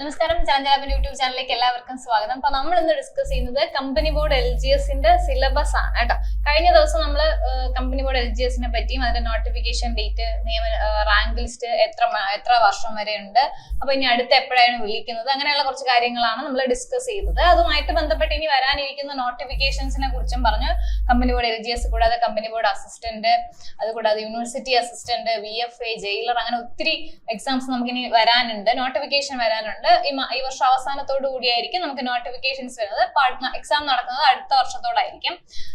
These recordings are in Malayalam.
നമസ്കാരം ചാഞ്ചാബിൻ യൂട്യൂബ് ചാനലിലേക്ക് എല്ലാവർക്കും സ്വാഗതം. അപ്പൊ നമ്മൾ ഇന്ന് ഡിസ്കസ് ചെയ്യുന്നത് കമ്പനി ബോർഡ് എൽ ജി എസിന്റെ സിലബസ് ആണ് കേട്ടോ. കഴിഞ്ഞ ദിവസം നമ്മൾ കമ്പനി ബോർഡ് എൽ ജി എസിനെ പറ്റിയും അതിന്റെ നോട്ടിഫിക്കേഷൻ ഡേറ്റ് നിയമ റാങ്ക് ലിസ്റ്റ് എത്ര എത്ര വർഷം വരെ ഉണ്ട്. അപ്പൊ ഇനി അടുത്ത് എപ്പോഴാണ് വിളിക്കുന്നത്? അങ്ങനെയുള്ള കുറച്ച് കാര്യങ്ങളാണ് നമ്മൾ ഡിസ്കസ് ചെയ്തത് അതുമായിട്ട് ബന്ധപ്പെട്ട് ഇനി വരാനിരിക്കുന്ന നോട്ടിഫിക്കേഷൻസിനെ കുറിച്ചും പറഞ്ഞു. Company board L G S കൂടാതെ കമ്പനി ബോർഡ് അസിസ്റ്റന്റ് അതുകൂടാതെ university assistant V F A jailer അങ്ങനെ ഒത്തിരി എക്സാംസ് നമുക്കിനി വരാനുണ്ട്. നോട്ടിഫിക്കേഷൻ വരാനുണ്ട്. ഈ വർഷം അവസാനത്തോടു കൂടിയായിരിക്കും നമുക്ക് നോട്ടിഫിക്കേഷൻസ് വരുന്നത്. എക്സാം നടക്കുന്നത് അടുത്ത വർഷത്തോടായിരിക്കും.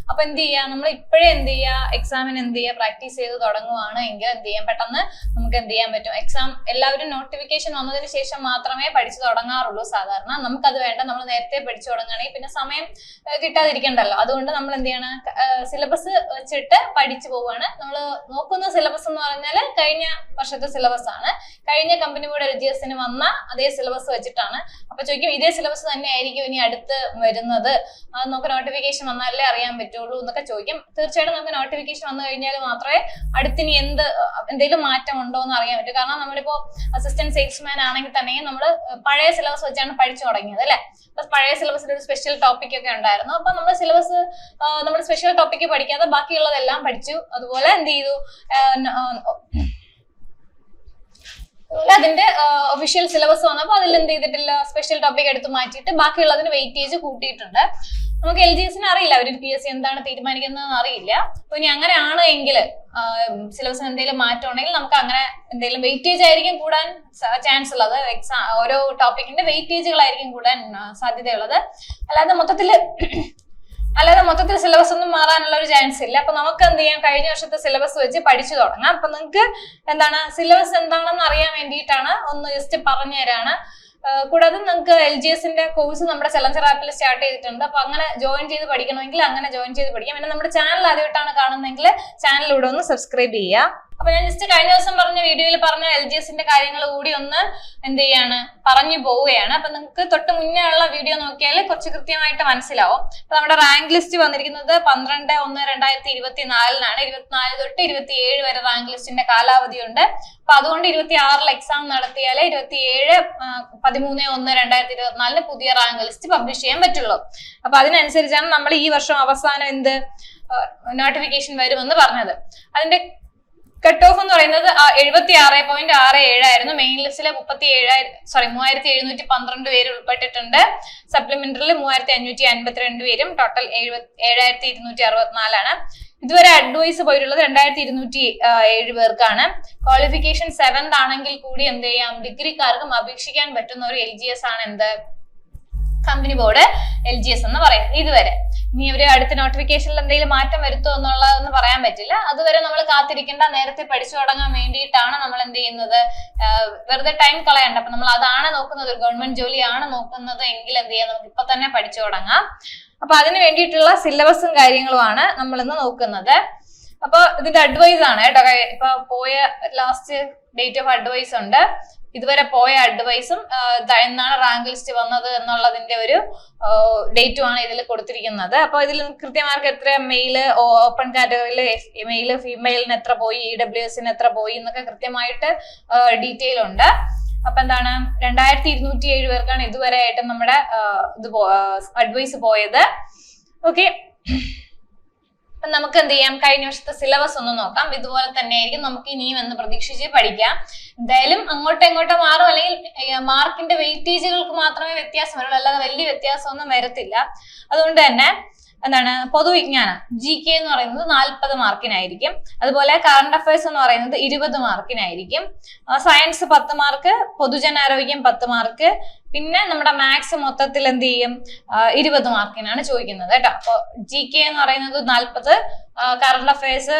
അപ്പൊ എന്ത് ചെയ്യുക നമ്മൾ ഇപ്പോഴേ എന്ത് ചെയ്യുക എക്സാമിന് എന്ത് ചെയ്യുക പ്രാക്ടീസ് ചെയ്ത് തുടങ്ങുവാണ് എങ്കിൽ എന്ത് ചെയ്യാൻ പെട്ടെന്ന് നമുക്ക് എന്ത് ചെയ്യാൻ പറ്റും? എക്സാം എല്ലാവരും നോട്ടിഫിക്കേഷൻ വന്നതിന് ശേഷം മാത്രമേ പഠിച്ചു തുടങ്ങാറുള്ളൂ സാധാരണ. നമുക്കത് വേണ്ട. നമ്മൾ നേരത്തെ പഠിച്ചു തുടങ്ങുകയാണെങ്കിൽ പിന്നെ സമയം കിട്ടാതിരിക്കണ്ടല്ലോ. അതുകൊണ്ട് നമ്മൾ എന്ത് ചെയ്യണം? സിലബസ് വെച്ചിട്ട് പഠിച്ചു പോവുകയാണ്. നമ്മൾ നോക്കുന്ന സിലബസ് എന്ന് പറഞ്ഞാൽ കഴിഞ്ഞ വർഷത്തെ സിലബസ് ആണ്. കഴിഞ്ഞ കമ്പനി ബോർഡ് എൽ ജി എസിന് വന്ന അതേ സിലബസ് വെച്ചിട്ടാണ്. അപ്പൊ ചോദിക്കും ഇതേ സിലബസ് തന്നെ ആയിരിക്കും ഇനി അടുത്ത് വരുന്നത്? അത് നമുക്ക് നോട്ടിഫിക്കേഷൻ വന്നാലേ അറിയാൻ പറ്റുള്ളൂ എന്നൊക്കെ ചോദിക്കും. തീർച്ചയായിട്ടും നമുക്ക് നോട്ടിഫിക്കേഷൻ വന്നു കഴിഞ്ഞാൽ മാത്രമേ അടുത്തിനി എന്ത് എന്തെങ്കിലും മാറ്റം ഉണ്ടോ എന്ന് അറിയാൻ പറ്റൂ. കാരണം നമ്മളിപ്പോ അസിസ്റ്റന്റ് സെയിൽസ്മാൻ ആണെങ്കിൽ തന്നെ നമ്മൾ പഴയ സിലബസ് വെച്ചാണ് പഠിച്ചു തുടങ്ങിയത് അല്ലെ? അപ്പൊ പഴയ സിലബസിൽ ഒരു സ്പെഷ്യൽ ടോപ്പിക് ഒക്കെ ഉണ്ടായിരുന്നു. അപ്പൊ നമ്മൾ സിലബസ് നമ്മൾ സ്പെഷ്യൽ ടോപ്പിക് പഠിക്കാതെ ബാക്കിയുള്ളതെല്ലാം പഠിച്ചു. അതുപോലെ എന്ത് ചെയ്തു? അതിന്റെ ഒഫീഷ്യൽ സിലബസ് വന്നപ്പോൾ അതിൽ എന്ത് ചെയ്തിട്ടില്ല? സ്പെഷ്യൽ ടോപ്പിക് എടുത്ത് മാറ്റിയിട്ട് ബാക്കിയുള്ളതിന് വെയിറ്റേജ് കൂട്ടിയിട്ടുണ്ട്. നമുക്ക് എൽ ജി എസിന് അറിയില്ല. അവർ പി എസ് സി എന്താണ് തീരുമാനിക്കുന്നതെന്ന് അറിയില്ല. അപ്പൊ ഇനി അങ്ങനെയാണ് എങ്കിൽ സിലബസിന് എന്തെങ്കിലും മാറ്റം ഉണ്ടെങ്കിൽ നമുക്ക് അങ്ങനെ എന്തെങ്കിലും വെയിറ്റേജ് ആയിരിക്കും കൂടാൻ ചാൻസ് ഉള്ളത്. എക്സാം ഓരോ ടോപ്പിക്കിന്റെ വെയിറ്റേജുകളായിരിക്കും കൂടാൻ സാധ്യതയുള്ളത്. അല്ലാതെ മൊത്തത്തിൽ അല്ലാതെ മൊത്തത്തിൽ സിലബസ് ഒന്നും മാറാനുള്ള ഒരു ചാൻസ് ഇല്ല. അപ്പൊ നമുക്ക് എന്ത് ചെയ്യാം? കഴിഞ്ഞ വർഷത്തെ സിലബസ് വെച്ച് പഠിച്ചു തുടങ്ങാം. അപ്പൊ നിങ്ങൾക്ക് എന്താണ്? സിലബസ് എന്താണെന്ന് അറിയാൻ വേണ്ടിയിട്ടാണ് ഒന്ന് ജസ്റ്റ് പറഞ്ഞു തരാണ്. കൂടാതെ നിങ്ങൾക്ക് എൽ ജി എസിന്റെ കോഴ്സ് നമ്മുടെ ചലഞ്ചർ ആപ്പിൽ സ്റ്റാർട്ട് ചെയ്തിട്ടുണ്ട്. അപ്പൊ അങ്ങനെ ജോയിൻ ചെയ്ത് പഠിക്കണമെങ്കിൽ അങ്ങനെ ജോയിൻ ചെയ്ത് പഠിക്കാം. പിന്നെ നമ്മുടെ ചാനൽ ആദ്യമായിട്ടാണ് കാണുന്നതെങ്കിൽ ചാനലിലൂടെ ഒന്ന് സബ്സ്ക്രൈബ് ചെയ്യുക. അപ്പൊ ഞാൻ ജസ്റ്റ് കഴിഞ്ഞ ദിവസം പറഞ്ഞ വീഡിയോയിൽ പറഞ്ഞ എൽ ജി എസിന്റെ കാര്യങ്ങൾ കൂടി ഒന്ന് എന്ത് ചെയ്യാണ്? പറഞ്ഞു പോവുകയാണ്. അപ്പൊ നിങ്ങൾക്ക് തൊട്ട് മുന്നേ ഉള്ള വീഡിയോ നോക്കിയാൽ കുറച്ച് കൃത്യമായിട്ട് മനസ്സിലാവും. അപ്പൊ നമ്മുടെ റാങ്ക് ലിസ്റ്റ് വന്നിരിക്കുന്നത് പന്ത്രണ്ട് ഒന്ന് രണ്ടായിരത്തി ഇരുപത്തി നാലിനാണ് ഇരുപത്തിനാല് തൊട്ട് ഇരുപത്തിയേഴ് വരെ റാങ്ക് ലിസ്റ്റിന്റെ കാലാവധിയുണ്ട്. അപ്പൊ അതുകൊണ്ട് ഇരുപത്തി ആറിൽ എക്സാം നടത്തിയാലേ ഇരുപത്തിയേഴ് പതിമൂന്ന് ഒന്ന് രണ്ടായിരത്തി ഇരുപത്തിനാലിന് പുതിയ റാങ്ക് ലിസ്റ്റ് പബ്ലിഷ് ചെയ്യാൻ പറ്റുള്ളൂ. അപ്പൊ അതിനനുസരിച്ചാണ് നമ്മൾ ഈ വർഷം അവസാനം എന്ത് നോട്ടിഫിക്കേഷൻ വരുമെന്ന് പറഞ്ഞത്. അതിന്റെ കട്ട് ഓഫ് എന്ന് പറയുന്നത് എഴുപത്തി ആറ് പോയിന്റ് ആറ് ഏഴായിരുന്നു. മെയിൻ ലിസ്റ്റിലെ മുപ്പത്തി ഏഴായിരം സോറി മൂവായിരത്തി എഴുന്നൂറ്റി പന്ത്രണ്ട് പേര് ഉൾപ്പെട്ടിട്ടുണ്ട്. സപ്ലിമെന്ററിൽ മൂവായിരത്തി അഞ്ഞൂറ്റി അൻപത്തിരണ്ട് പേരും ടോട്ടൽ ഏഴായിരത്തി ഇരുന്നൂറ്റി അറുപത്തിനാലാണ്. ഇതുവരെ അഡ്വൈസ് പോയിട്ടുള്ളത് രണ്ടായിരത്തി ഇരുന്നൂറ്റി ഏഴ് പേർക്കാണ്. ക്വാളിഫിക്കേഷൻ സെവൻത് ആണെങ്കിൽ കൂടി എന്ത് ചെയ്യാം? ഡിഗ്രിക്കാർക്കും അപേക്ഷിക്കാൻ പറ്റുന്ന ഒരു എൽ ജി എസ് ആണ് എന്ത്? Company board L G S എന്ന് പറയുന്നത്. ഇതുവരെ. ഇനി ഇവർ അടുത്ത നോട്ടിഫിക്കേഷനിൽ എന്തെങ്കിലും മാറ്റം വരുത്തോ എന്നുള്ളതെന്ന് പറയാൻ പറ്റില്ല. അതുവരെ നമ്മൾ കാത്തിരിക്കേണ്ട നേരത്തെ പഠിച്ചു തുടങ്ങാൻ വേണ്ടിയിട്ടാണ് നമ്മൾ എന്ത് ചെയ്യുന്നത്? വെറുതെ ടൈം കളയണ്ട. അപ്പൊ നമ്മൾ അതാണ് നോക്കുന്നത്. ഒരു ഗവൺമെന്റ് ജോലിയാണ് നോക്കുന്നത് എങ്കിൽ എന്ത് ചെയ്യാം? നമുക്ക് ഇപ്പൊ തന്നെ പഠിച്ചു തുടങ്ങാം. അപ്പൊ അതിന് വേണ്ടിയിട്ടുള്ള സിലബസും കാര്യങ്ങളുമാണ് നമ്മൾ ഇന്ന് നോക്കുന്നത്. അപ്പൊ ഇതിന്റെ അഡ്വൈസ് ആണ് കേട്ടോ. ഇപ്പൊ പോയ ലാസ്റ്റ് ഡേറ്റ് ഓഫ് അഡ്വൈസ് ഉണ്ട്. ഇതുവരെ പോയ അഡ്വൈസും എന്നാണ് റാങ്ക് ലിസ്റ്റ് വന്നത് എന്നുള്ളതിന്റെ ഒരു ഡേറ്റും ആണ് ഇതിൽ കൊടുത്തിരിക്കുന്നത്. അപ്പൊ ഇതിൽ കൃത്യമാർക്ക് എത്ര മെയിൽ ഓപ്പൺ കാറ്റഗറിയിൽ മെയിൽ ഫീമെയിലിന് എത്ര പോയി ഇ ഡബ്ല്യു എസിന് എത്ര പോയി എന്നൊക്കെ കൃത്യമായിട്ട് ഡീറ്റെയിൽ ഉണ്ട്. അപ്പൊ എന്താണ് രണ്ടായിരത്തി ഇരുന്നൂറ്റി ഏഴ് പേർക്കാണ് ഇതുവരെ ആയിട്ട് നമ്മുടെ ഇത് അഡ്വൈസ് പോയത്. ഓക്കെ അപ്പൊ നമുക്ക് എന്ത് ചെയ്യാം? കഴിഞ്ഞ വർഷത്തെ സിലബസ് ഒന്ന് നോക്കാം. ഇതുപോലെ തന്നെ ആയിരിക്കും നമുക്ക് ഇനിയും എന്ന് പ്രതീക്ഷിച്ച് പഠിക്കാം. എന്തായാലും അങ്ങോട്ടും ഇങ്ങോട്ടും മാറും. അല്ലെങ്കിൽ മാർക്കിന്റെ വെയിറ്റേജുകൾക്ക് മാത്രമേ വ്യത്യാസം വരുള്ളൂ. അല്ലാതെ വലിയ വ്യത്യാസമൊന്നും വരത്തില്ല. അതുകൊണ്ട് തന്നെ എന്താണ്? പൊതുവിജ്ഞാനം. ജി കെ എന്ന് പറയുന്നത് നാൽപ്പത് മാർക്കിനായിരിക്കും. അതുപോലെ കറണ്ട് അഫയേഴ്സ് എന്ന് പറയുന്നത് ഇരുപത് മാർക്കിനായിരിക്കും. സയൻസ് പത്ത് മാർക്ക് പൊതുജനാരോഗ്യം പത്ത് മാർക്ക്. പിന്നെ നമ്മുടെ മാത്സ് മൊത്തത്തിൽ എന്ത് ചെയ്യും? ഇരുപത് മാർക്കിനാണ് ചോദിക്കുന്നത് കേട്ടോ. അപ്പൊ ജി കെ എന്ന് പറയുന്നത് നാൽപ്പത് കറണ്ട് അഫയേഴ്സ്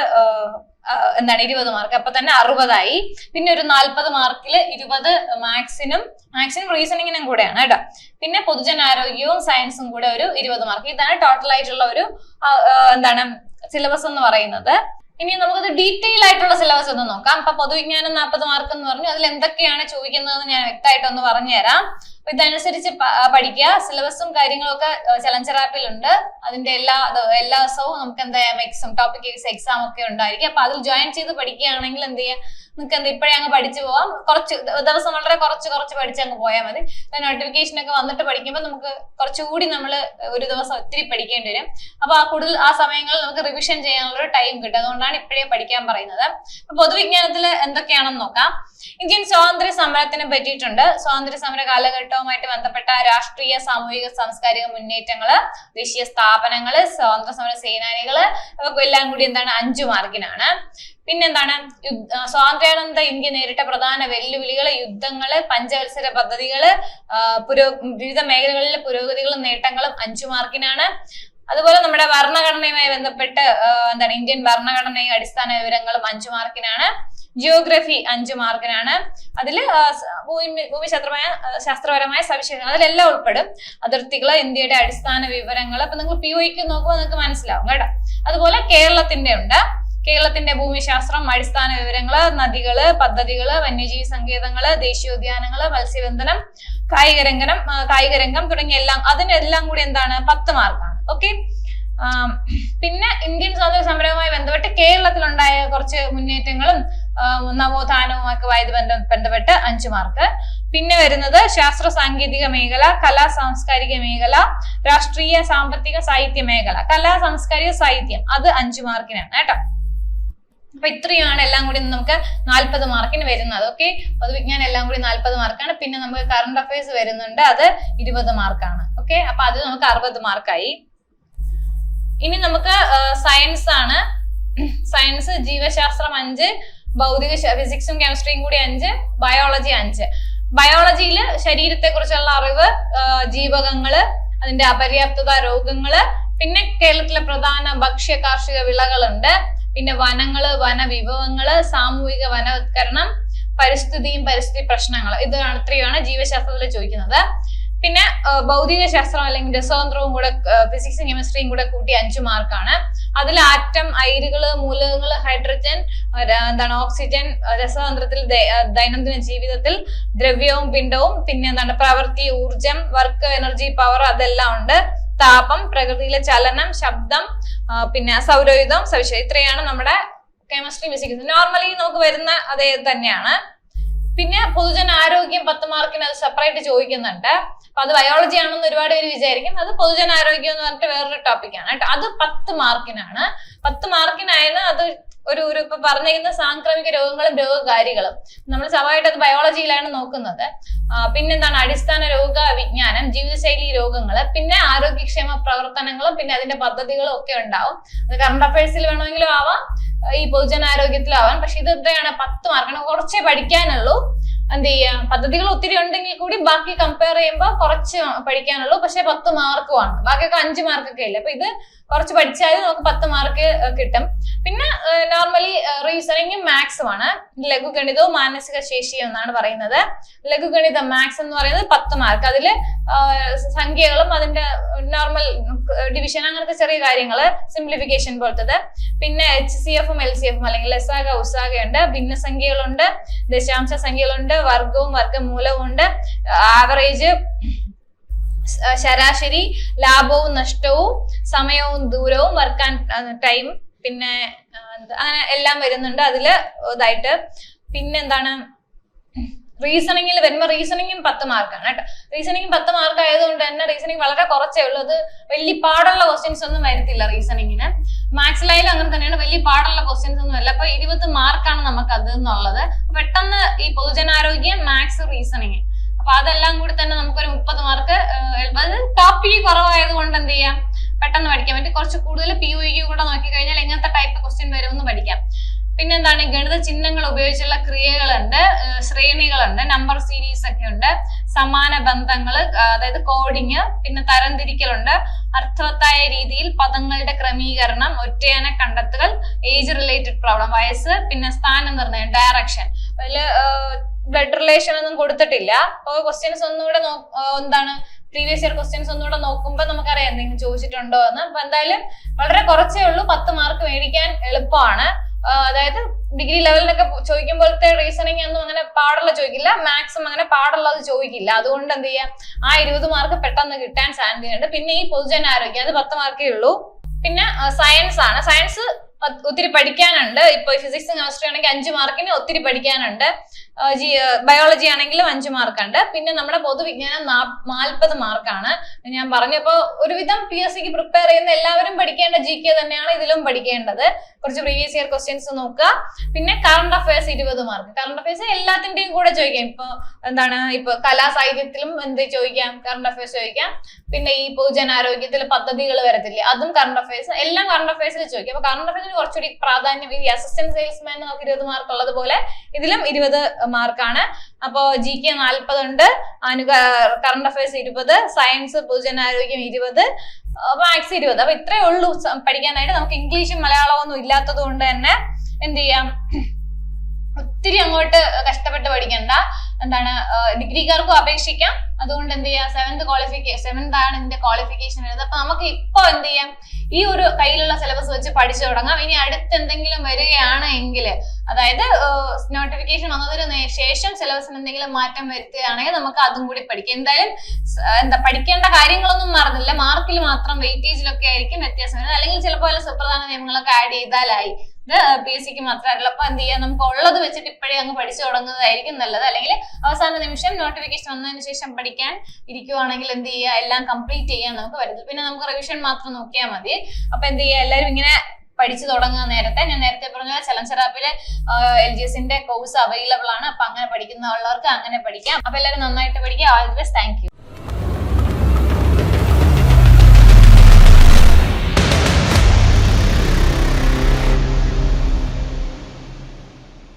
എന്താണ് ഇരുപത് മാർക്ക് അപ്പൊ തന്നെ അറുപതായി. പിന്നെ ഒരു നാൽപ്പത് മാർക്കിൽ ഇരുപത് മാത്സിനും മാത്സിനും റീസണിങ്ങിനും കൂടെയാണ് കേട്ടോ. പിന്നെ പൊതുജനാരോഗ്യവും സയൻസും കൂടെ ഒരു ഇരുപത് മാർക്ക് ഇതാണ് ടോട്ടൽ ആയിട്ടുള്ള ഒരു എന്താണ് സിലബസ് എന്ന് പറയുന്നത്. ഇനി നമുക്കത് ഡീറ്റെയിൽ ആയിട്ടുള്ള സിലബസ് ഒന്ന് നോക്കാം. അപ്പൊ പൊതുവിജ്ഞാനം നാൽപ്പത് മാർക്ക് എന്ന് പറഞ്ഞു. അതിൽ എന്തൊക്കെയാണ് ചോദിക്കുന്നതെന്ന് ഞാൻ വ്യക്തമായിട്ടൊന്ന് പറഞ്ഞുതരാം. ഇതനുസരിച്ച് പഠിക്കുക. സിലബസും കാര്യങ്ങളും ഒക്കെ ചലഞ്ചർ ആപ്പിലുണ്ട് അതിന്റെ എല്ലാ എല്ലാ ദിവസവും നമുക്ക് എന്താ എക്സാം ടോപ്പിക് എക്സാം ഒക്കെ ഉണ്ടായിരിക്കും. അപ്പൊ അതിൽ ജോയിൻ ചെയ്ത് പഠിക്കുകയാണെങ്കിൽ എന്ത് ചെയ്യാം? നിങ്ങൾക്ക് എന്താ ഇപ്പോഴേ അങ്ങ് പഠിച്ചു പോവാം. കുറച്ച് ദിവസം വളരെ കുറച്ച് കുറച്ച് പഠിച്ച് അങ്ങ് പോയാൽ മതി. നോട്ടിഫിക്കേഷൻ ഒക്കെ വന്നിട്ട് പഠിക്കുമ്പോൾ നമുക്ക് കുറച്ചുകൂടി നമ്മൾ ഒരു ദിവസം ഒത്തിരി പഠിക്കേണ്ടി വരും. അപ്പൊ ആ കൂടുതൽ ആ സമയങ്ങളിൽ നമുക്ക് റിവിഷൻ ചെയ്യാനുള്ള ഒരു ടൈം കിട്ടും. അതുകൊണ്ടാണ് ഇപ്പോഴേ പഠിക്കാൻ പറയുന്നത്. പൊതുവിജ്ഞാനത്തിൽ എന്തൊക്കെയാണെന്ന് നോക്കാം. ഇന്ത്യൻ സ്വാതന്ത്ര്യ സമരത്തിനെ പറ്റിയിട്ടുണ്ട്. സ്വാതന്ത്ര്യ സമര കാലഘട്ടവുമായിട്ട് ബന്ധപ്പെട്ട രാഷ്ട്രീയ സാമൂഹിക സാംസ്കാരിക മുന്നേറ്റങ്ങൾ ദേശീയ സ്ഥാപനങ്ങൾ സ്വാതന്ത്ര്യ സമര സേനാനികൾ എല്ലാം കൂടി എന്താണ് അഞ്ചു മാർക്കിനാണ് പിന്നെന്താണ്? സ്വാതന്ത്ര്യാനന്ത ഇന്ത്യ നേരിട്ട പ്രധാന വെല്ലുവിളികൾ യുദ്ധങ്ങൾ പഞ്ചവത്സര പദ്ധതികൾ പുരോ വിവിധ മേഖലകളിലെ പുരോഗതികളും നേട്ടങ്ങളും അഞ്ചു മാർക്കിനാണ്. അതുപോലെ നമ്മുടെ ഭരണഘടനയുമായി ബന്ധപ്പെട്ട് എന്താണ് ഇന്ത്യൻ ഭരണഘടനയും അടിസ്ഥാന വിവരങ്ങളും അഞ്ചു മാർക്കിനാണ്. ജിയോഗ്രഫി അഞ്ചു മാർക്കിനാണ്. അതിൽ ഭൂമി ഭൂമിശാസ്ത്രമായ ശാസ്ത്രപരമായ സവിശേഷങ്ങൾ അതിലെല്ലാം ഉൾപ്പെടും. അതിർത്തികൾ ഇന്ത്യയുടെ അടിസ്ഥാന വിവരങ്ങൾ അപ്പൊ നിങ്ങൾ പി ഒക്ക് നോക്കുമ്പോൾ നിങ്ങൾക്ക് മനസ്സിലാവും കേട്ടോ. അതുപോലെ കേരളത്തിന്റെ ഉണ്ട് കേരളത്തിന്റെ ഭൂമിശാസ്ത്രം അടിസ്ഥാന വിവരങ്ങൾ നദികൾ പദ്ധതികൾ വന്യജീവി സങ്കേതങ്ങൾ ദേശീയോദ്യാനങ്ങൾ മത്സ്യബന്ധനം കായിക രംഗനം ആ, കായിക രംഗം തുടങ്ങിയ എല്ലാം അതിനെല്ലാം കൂടി എന്താണ്? പത്ത് മാർക്കാണ്. ഓക്കെ? പിന്നെ ഇന്ത്യൻ സ്വാതന്ത്ര്യ സമരവുമായി ബന്ധപ്പെട്ട് കേരളത്തിലുണ്ടായ കുറച്ച് മുന്നേറ്റങ്ങളും നവോത്ഥാനവും ഒക്കെ ബന്ധം ബന്ധപ്പെട്ട് അഞ്ചു മാർക്ക്. പിന്നെ വരുന്നത് ശാസ്ത്ര സാങ്കേതിക മേഖല കലാ സാംസ്കാരിക മേഖല രാഷ്ട്രീയ സാമ്പത്തിക സാഹിത്യ മേഖല. കലാ സാംസ്കാരിക സാഹിത്യം അത് അഞ്ചു മാർക്കിനാണ് കേട്ടോ? അപ്പൊ ഇത്രയാണ് എല്ലാം കൂടി നമുക്ക് നാൽപ്പത് മാർക്കിന് വരുന്നത്. ഓക്കെ പൊതുവിജ്ഞാനം എല്ലാം കൂടി നാൽപ്പത് മാർക്കാണ് പിന്നെ നമുക്ക് കറണ്ട് അഫയേഴ്സ് വരുന്നുണ്ട്. അത് ഇരുപത് മാർക്കാണ് ഓക്കെ അപ്പൊ അത് നമുക്ക് അറുപത് മാർക്കായി ഇനി നമുക്ക് സയൻസ് ആണ്. സയൻസ് ജീവശാസ്ത്രം അഞ്ച് ഭൗതിക ഫിസിക്സും കെമിസ്ട്രിയും കൂടി അഞ്ച് ബയോളജി അഞ്ച്. ബയോളജിയിൽ ശരീരത്തെ കുറിച്ചുള്ള അറിവ് ജീവകങ്ങൾ അതിന്റെ അപര്യാപ്തത രോഗങ്ങൾ പിന്നെ കേരളത്തിലെ പ്രധാന ഭക്ഷ്യ കാർഷിക വിളകളുണ്ട്. പിന്നെ വനങ്ങൾ വനവിഭവങ്ങൾ സാമൂഹിക വനവത്കരണം പരിസ്ഥിതിയും പരിസ്ഥിതി പ്രശ്നങ്ങൾ ഇതാണ് ഇത്രയാണ് ജീവശാസ്ത്രത്തിൽ ചോദിക്കുന്നത്. പിന്നെ ഭൗതിക ശാസ്ത്രം അല്ലെങ്കിൽ രസതന്ത്രവും കൂടെ ഫിസിക്സും കെമിസ്ട്രിയും കൂടെ കൂട്ടി അഞ്ചു മാർക്കാണ് അതിൽ ആറ്റം അയിരുകൾ മൂലകങ്ങൾ ഹൈഡ്രജൻ എന്താണ് ഓക്സിജൻ രസതന്ത്രത്തിൽ ദൈനംദിന ജീവിതത്തിൽ ദ്രവ്യവും പിണ്ടവും പിന്നെ എന്താണ് പ്രവൃത്തി ഊർജം വർക്ക് എനർജി പവർ അതെല്ലാം ഉണ്ട്. താപം പ്രകൃതിയിലെ ചലനം ശബ്ദം പിന്നെ സൗരയുധം സവിശേഷ ഇത്രയാണ് നമ്മുടെ കെമിസ്ട്രി ഫിസിക്സ് നോർമലി നമുക്ക് വരുന്ന അതേ തന്നെയാണ്? പിന്നെ പൊതുജനാരോഗ്യം പത്ത് മാർക്കിന് അത് സെപ്പറേറ്റ് ചോദിക്കുന്നുണ്ട്. അപ്പൊ അത് ബയോളജി ആണെന്ന് ഒരുപാട് പേര് വിചാരിക്കും. അത് പൊതുജനാരോഗ്യം എന്ന് പറഞ്ഞിട്ട് വേറൊരു ടോപ്പിക്കാണ് കേട്ടോ. അത് പത്ത് മാർക്കിനാണ് പത്ത് മാർക്കിനായാലും അത് ഒരു ഒരു ഇപ്പൊ പറഞ്ഞിരിക്കുന്ന സാംക്രമിക രോഗങ്ങളും രോഗകാരികളും. നമ്മൾ സ്വാഭാവികമായിട്ട് അത് ബയോളജിയിലാണ് നോക്കുന്നത്. പിന്നെന്താണ്? അടിസ്ഥാന രോഗ വിജ്ഞാനം ജീവിതശൈലി രോഗങ്ങൾ പിന്നെ ആരോഗ്യക്ഷേമ പ്രവർത്തനങ്ങളും പിന്നെ അതിന്റെ പദ്ധതികളും ഒക്കെ ഉണ്ടാവും. അത് കറണ്ട് അഫയേഴ്സിൽ വേണമെങ്കിലും ആവാം ഈ പൊതുജനാരോഗ്യത്തിലാവാം പക്ഷെ ഇത് എത്രയാണ് പത്ത് മാർക്കാണ് കുറച്ചേ പഠിക്കാനുള്ളൂ. എന്ത് ചെയ്യാം? പദ്ധതികൾ ഒത്തിരി ഉണ്ടെങ്കിൽ കൂടി ബാക്കി കമ്പയർ ചെയ്യുമ്പോൾ കുറച്ച് പഠിക്കാനുള്ളൂ. പക്ഷെ പത്ത് മാർക്കുമാണ് ബാക്കിയൊക്കെ അഞ്ച് മാർക്കൊക്കെ ഇല്ല അപ്പൊ ഇത് കുറച്ച് പഠിച്ചാൽ നമുക്ക് പത്ത് മാർക്ക് കിട്ടും. പിന്നെ നോർമലി റീസണിങ്ങും മാത്സും ആണ്. ലഘുഗണിതവും മാനസിക ശേഷി എന്നാണ് പറയുന്നത്. ലഘുഗണിതം മാത്സ് എന്ന് പറയുന്നത് പത്ത് മാർക്ക് അതിൽ സംഖ്യകളും അതിന്റെ നോർമൽ ഡിവിഷൻ അങ്ങനത്തെ ചെറിയ കാര്യങ്ങൾ സിംപ്ലിഫിക്കേഷൻ പോലത്തത്. പിന്നെ എച്ച് സി എഫും എൽ സി എഫും അല്ലെങ്കിൽ ലസാഗ ഉണ്ട്. ഭിന്നസംഖ്യകളുണ്ട്. ദശാംശ സംഖ്യകളുണ്ട്. വർഗവും വർഗമൂലവും ഉണ്ട്. ആവറേജ് ശരാശരി ലാഭവും നഷ്ടവും സമയവും ദൂരവും വർക്ക് ആൻഡ് ടൈം പിന്നെ അങ്ങനെ എല്ലാം വരുന്നുണ്ട് അതിൽ ഇതായിട്ട്. പിന്നെന്താണ്? റീസണിങ്ങിൽ വരുമ്പോൾ റീസണിങ്ങും പത്ത് മാർക്കാണ് കേട്ടോ. റീസണിങ് പത്ത് മാർക്ക് ആയതുകൊണ്ട് തന്നെ റീസണിങ് വളരെ കുറച്ചേ ഉള്ളൂ. അത് വലിയ പാടുള്ള ക്വസ്റ്റ്യൻസ് ഒന്നും വരത്തില്ല റീസണിങ്ങിന് മാത്സിലായാലും അങ്ങനെ തന്നെയാണ്. വലിയ പാടുള്ള ക്വസ്റ്റ്യൻസ് ഒന്നും അല്ല അപ്പൊ ഇരുപത് മാർക്കാണ് നമുക്ക് അത് എന്നുള്ളത്. പെട്ടെന്ന് ഈ പൊതുജനാരോഗ്യം മാത്സ് റീസണിങ് അപ്പൊ അതെല്ലാം കൂടി തന്നെ നമുക്കൊരു മുപ്പത് മാർക്ക് അത് ടോപ്പി കുറവായത് കൊണ്ട് എന്ത് ചെയ്യാം? പെട്ടെന്ന് പഠിക്കാൻ വേണ്ടി കുറച്ച് കൂടുതൽ പി യു കൂടെ നോക്കി കഴിഞ്ഞാൽ എങ്ങനത്തെ ടൈപ്പ് പിന്നെന്താണ് ഗണിത ചിഹ്നങ്ങൾ ഉപയോഗിച്ചുള്ള ക്രിയകളുണ്ട് ശ്രേണികളുണ്ട് നമ്പർ സീരീസ് ഒക്കെ ഉണ്ട് സമാന ബന്ധങ്ങൾ അതായത് കോഡിങ് പിന്നെ തരംതിരിക്കലുണ്ട് അർത്ഥവത്തായ രീതിയിൽ പദങ്ങളുടെ ക്രമീകരണം ഒറ്റയാന കണ്ടെത്തുകൾ ഏജ് റിലേറ്റഡ് പ്രോബ്ലം വയസ്സ് പിന്നെ സ്ഥാനം നിർണയം ഡയറക്ഷൻ അതിൽ ബ്ലഡ് റിലേഷൻ ഒന്നും കൊടുത്തിട്ടില്ല. അപ്പോൾ ക്വസ്റ്റ്യൻസ് ഒന്നുകൂടെ എന്താണ് പ്രീവിയസ് ഇയർ ക്വസ്റ്റ്യൻസ് ഒന്നുകൂടെ നോക്കുമ്പോൾ നമുക്കറിയാം എന്തെങ്കിലും ചോദിച്ചിട്ടുണ്ടോ എന്ന്. അപ്പൊ എന്തായാലും വളരെ കുറച്ചേ ഉള്ളൂ പത്ത് മാർക്ക് മേടിക്കാൻ എളുപ്പമാണ്. അതായത് ഡിഗ്രി ലെവലിനൊക്കെ ചോദിക്കുമ്പോഴത്തെ റീസണിങ് ഒന്നും അങ്ങനെ പാടുള്ള ചോദിക്കില്ല. മാക്സും അങ്ങനെ പാടുള്ളത് ചോദിക്കില്ല. അതുകൊണ്ട് എന്ത് ചെയ്യാം? ആ ഇരുപത് മാർക്ക് പെട്ടെന്ന് കിട്ടാൻ സാധ്യതയുണ്ട് പിന്നെ ഈ പൊതുജനാരോഗ്യം അത് പത്ത് മാർക്കേ ഉള്ളൂ. പിന്നെ സയൻസ് ആണ്. സയൻസ് ഒത്തിരി പഠിക്കാനുണ്ട്. ഇപ്പൊ ഫിസിക്സ് കെമിസ്ട്രി ആണെങ്കിൽ അഞ്ച് മാർക്കിന് ഒത്തിരി പഠിക്കാനുണ്ട്. ബയോളജി ആണെങ്കിലും അഞ്ച് മാർക്കുണ്ട് പിന്നെ നമ്മുടെ പൊതുവിജ്ഞാനം നാൽപ്പത് മാർക്കാണ് ഞാൻ പറഞ്ഞപ്പോ ഒരുവിധം പി എസ് സിക്ക് പ്രിപ്പയർ ചെയ്യുന്ന എല്ലാവരും പഠിക്കേണ്ട ജി കെ തന്നെയാണ് ഇതിലും പഠിക്കേണ്ടത്. കുറച്ച് പ്രീവിയസ് ഇയർ ക്വസ്റ്റ്യൻസ് നോക്കുക. പിന്നെ കറണ്ട് അഫയേഴ്സ് ഇരുപത് മാർക്ക് കറണ്ട് അഫയേഴ്സ് എല്ലാത്തിന്റെയും കൂടെ ചോദിക്കാം. ഇപ്പൊ എന്താണ്? ഇപ്പൊ കലാസാഹിത്യത്തിലും എന്ത് ചോദിക്കാം? കറണ്ട് അഫയേഴ്സ് ചോദിക്കാം. പിന്നെ ഈ പൊതുജനാരോഗ്യത്തിൽ പദ്ധതികൾ വരത്തില്ലേ? അതും കറണ്ട് അഫയേഴ്സ് എല്ലാം കറണ്ട് അഫയേഴ്സിൽ ചോദിക്കും. അപ്പൊ കറണ്ട് അഫയേഴ്സിന് കുറച്ചുകൂടി പ്രാധാന്യം. ഈ അസിസ്റ്റന്റ് സെയിൽസ്മാൻ നമുക്ക് ഇരുപത് മാർക്ക് ഉള്ളത് പോലെ ഇതിലും ഇരുപത് മാർക്കാണ് അപ്പോ ജി കെ നാൽപ്പതുണ്ട് അനു കറണ്ട് അഫയേഴ്സ് ഇരുപത്. സയൻസ് പൊതുജനാരോഗ്യം ഇരുപത്. മാത്സ് ഇരുപത്. അപ്പൊ ഇത്രയേ ഉള്ളൂ. പഠിക്കാനായിട്ട്. നമുക്ക് ഇംഗ്ലീഷും മലയാളവും ഒന്നും ഇല്ലാത്തത് കൊണ്ട് തന്നെ എന്ത് ചെയ്യാം? ഒത്തിരി അങ്ങോട്ട് കഷ്ടപ്പെട്ട് പഠിക്കണ്ട. എന്താണ് ഡിഗ്രിക്കാർക്കും അപേക്ഷിക്കാം. അതുകൊണ്ട് എന്ത് ചെയ്യാം? സെവൻത് ക്വാളിഫിക്കേഷൻ സെവൻത് ആണ് ഇതിന്റെ ക്വാളിഫിക്കേഷൻ വരുന്നത്. അപ്പൊ നമുക്ക് ഇപ്പൊ എന്ത് ചെയ്യാം? ഈ ഒരു കയ്യിലുള്ള സിലബസ് വെച്ച് പഠിച്ചു തുടങ്ങാം. ഇനി അടുത്ത് എന്തെങ്കിലും വരികയാണ് എങ്കിൽ അതായത് നോട്ടിഫിക്കേഷൻ വന്നതിന് ശേഷം സിലബസിന് എന്തെങ്കിലും മാറ്റം വരുത്തുകയാണെങ്കിൽ നമുക്ക് അതും കൂടി പഠിക്കാം. എന്തായാലും എന്താ പഠിക്കേണ്ട കാര്യങ്ങളൊന്നും മറന്നില്ല. മാർക്കിൽ മാത്രം വെയിറ്റേജിലൊക്കെ ആയിരിക്കും വ്യത്യാസം വരുന്നത്. അല്ലെങ്കിൽ ചിലപ്പോൾ സുപ്രധാന നിയമങ്ങളൊക്കെ ആഡ് ചെയ്താലായി. ഇത് പി എസ് സിക്ക് മാത്രമല്ല അപ്പൊ എന്ത് ചെയ്യാം? നമുക്ക് ഉള്ളത് വെച്ചിട്ട് ഇപ്പോഴേ അങ്ങ് പഠിച്ചു തുടങ്ങുന്നതായിരിക്കും നല്ലത്. അല്ലെങ്കിൽ അവസാന നിമിഷം നോട്ടിഫിക്കേഷൻ വന്നതിന് ശേഷം പഠിക്കാൻ ഇരിക്കുവാണെങ്കിൽ എന്ത് ചെയ്യുക? എല്ലാം കംപ്ലീറ്റ് ചെയ്യാൻ നമുക്ക് പറ്റത്തില്ല പിന്നെ നമുക്ക് റിവിഷൻ മാത്രം നോക്കിയാൽ മതി. അപ്പൊ എന്ത് ചെയ്യുക? എല്ലാവരും ഇങ്ങനെ പഠിച്ചു തുടങ്ങുന്ന നേരത്തെ. ഞാൻ നേരത്തെ പറഞ്ഞ ചലഞ്ചറാപ്പിൽ എൽ ജി എസിന്റെ കോഴ്സ് അവൈലബിൾ ആണ്. അപ്പൊ അങ്ങനെ പഠിക്കുന്ന ഉള്ളവർക്ക് അങ്ങനെ പഠിക്കാം. അപ്പൊ എല്ലാവരും നന്നായിട്ട് പഠിക്കുക. All the best thank you